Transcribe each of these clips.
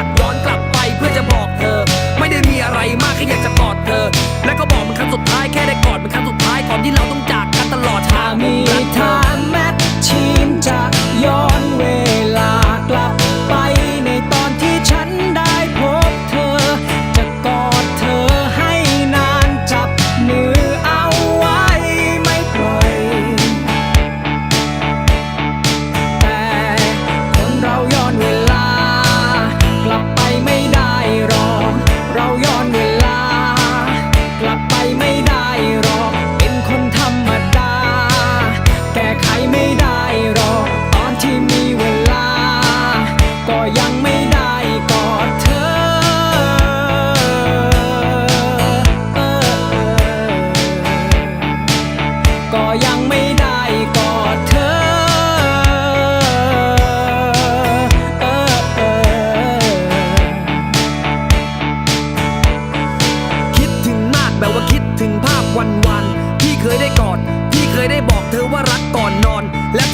ก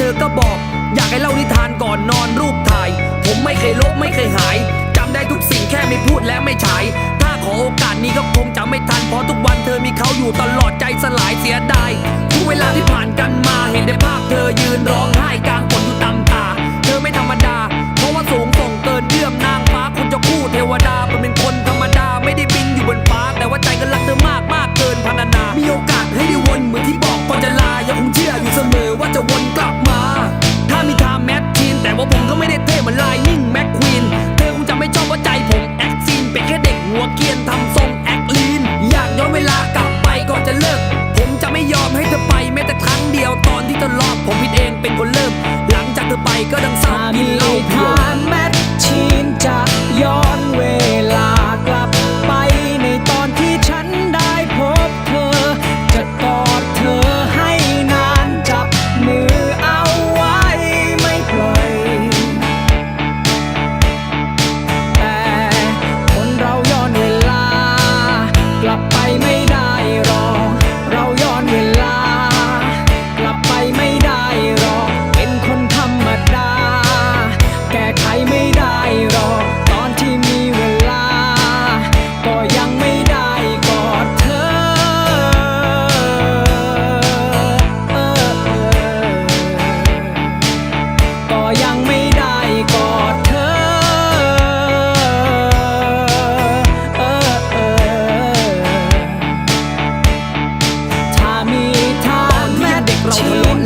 อก็บอก อยากให้เล่านิทานก่อนนอนรูปถ่าย ผมไม่เคยลบไม่เคยหายจำได้ทุกสิ่งแค่ไม่พูดและไม่ฉาย ถ้าขอโอกาสนี้ก็คงจะไม่ทันเพราะทุกวันเธอมีเขาอยู่ตลอดใจสลายเสียดายทุกเวลาที่ผ่านกันมาเห็นในภาพเธอยืนร้องไห้กลาง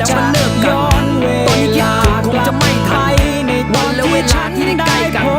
จะเลิกกันย้อนเวลาคงจะไม่ทันวันและเวลาที่ได้ใกล้กัน